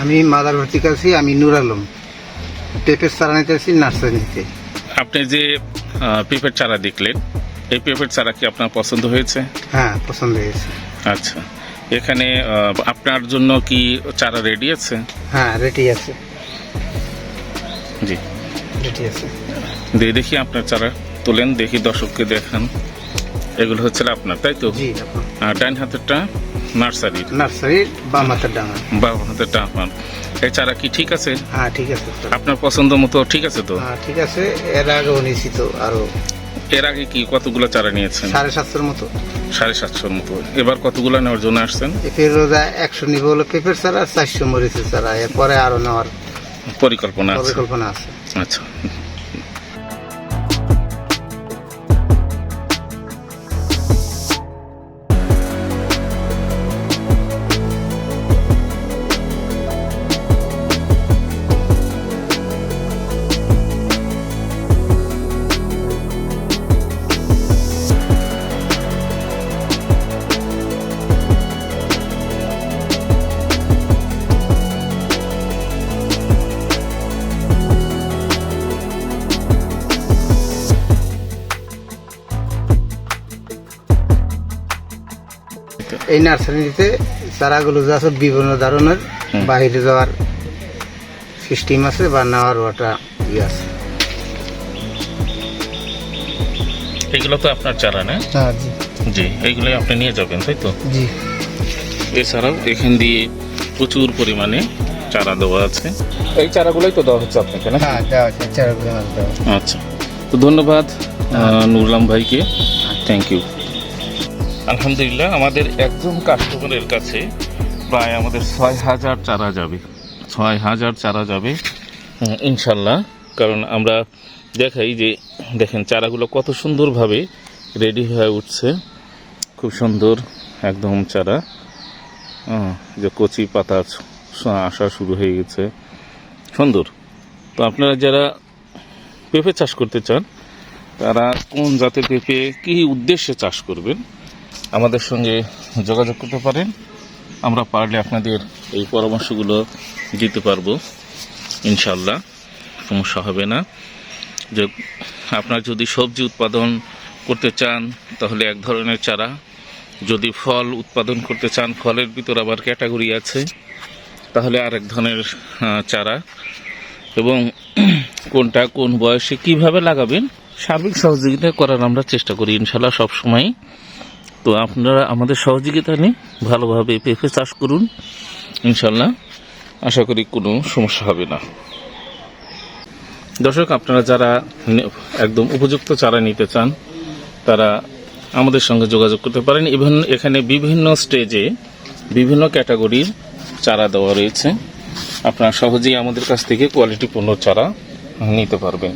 আমি মাদার ভর্তি আছি আমি নুর আলম পেঁপের চারা নিতে আসছি নার্সারিতে আপনি যে পেঁপের চারা দেখলেন এই পেঁপের চারা কি আপনার পছন্দ হয়েছে? হ্যাঁ পছন্দ হয়েছে। আচ্ছা। এখানে আপনার জন্য কি চারা রেডি আছে? হ্যাঁ রেডি আছে। জি। রেডি আছে। দিয়ে দেখি আপনার চারা তোলেন দেখি দর্শককে দেখান। এগুলো হচ্ছে আপনার তাই তো? জি আপনার। আর ডাইন হাতেরটা? নার্সারির। নার্সারির বাম হাতের ডাঙা। বাম আপনার এই চারা কি ঠিক আছে? হ্যাঁ ঠিক আছে আপনার পছন্দ মতো ঠিক আছে তো? হ্যাঁ ঠিক আছে। এর আগেও নিয়েছি তো আরও এর আগে কি কতগুলো চারা নিয়েছেন? সাড়ে সাতশোর মতো। সাড়ে সাতশোর মতো। এবার কতগুলো নেওয়ার জন্য আসছেন? পেঁপের রোজা একশো নিবে হলো পেঁপের চারা চারশো মরিচের চারা। এরপরে আরও নেওয়ার পরিকল্পনা পরিকল্পনা আছে। আচ্ছা। এই নার্সারিতে চারাগুলো যে আছে বিভিন্ন ধরনের। বাইরে যাওয়ার সিস্টেম আছে বা নেওয়ার ওটা ইয়ে আছে। এগুলো তো আপনার চারা না? হ্যাঁ জি। জি এইগুলোই আপনি নিয়ে যাবেন তাই তো? জি। এছাড়াও এখান দিয়ে প্রচুর পরিমাণে চারা দেওয়া আছে। এই চারাগুলোই তো দেওয়া হচ্ছে আপনাকে না? হ্যাঁ দেওয়া চারাগুলো আমার আচ্ছা। তো ধন্যবাদ নুরলাম ভাইকে। থ্যাংক ইউ আলহামদুলিল্লাহ, আমাদের একজন কাস্টমারের কাছে প্রায় আমাদের ছয় হাজার চারা যাবে। ছয় হাজার চারা যাবে ইনশাল্লাহ। কারণ আমরা দেখাই যে, দেখেন চারাগুলো কত সুন্দরভাবে রেডি হয়ে উঠছে। খুব সুন্দর একদম চারা। যে কচি পাতা আসা শুরু হয়ে গেছে। সুন্দর। তো আপনারা যারা পেঁপে চাষ করতে চান, তারা কোন জাতের পেঁপে কী উদ্দেশ্যে চাষ করবেন? আমাদের সঙ্গে যোগাযোগ করতে পারেন। আমরা পারলে আপনাদের এই পরামর্শগুলো দিতে পারব। ইনশাল্লাহ সমস্যা হবে না। যে আপনার যদি সবজি উৎপাদন করতে চান, তাহলে এক ধরনের চারা। যদি ফল উৎপাদন করতে চান, ফলের ভিতর আবার ক্যাটাগরি আছে, তাহলে আরেক ধরনের চারা। এবং কোনটা কোন বয়সে কীভাবে লাগাবেন, সার্বিক সহযোগিতা করার আমরা চেষ্টা করি ইনশাল্লাহ সব সময় তো আপনারা আমাদের সহযোগিতা নিয়ে ভালোভাবে পেঁপে চাষ করুন ইনশাল্লাহ আশা করি কোনো সমস্যা হবে না। দর্শক, আপনারা যারা একদম উপযুক্ত চারা নিতে চান, তারা আমাদের সঙ্গে যোগাযোগ করতে পারেন। ইভেন এখানে বিভিন্ন স্টেজে বিভিন্ন ক্যাটাগরির চারা দেওয়া রয়েছে। আপনারা সহজেই আমাদের কাছ থেকে কোয়ালিটিপূর্ণ চারা নিতে পারবেন।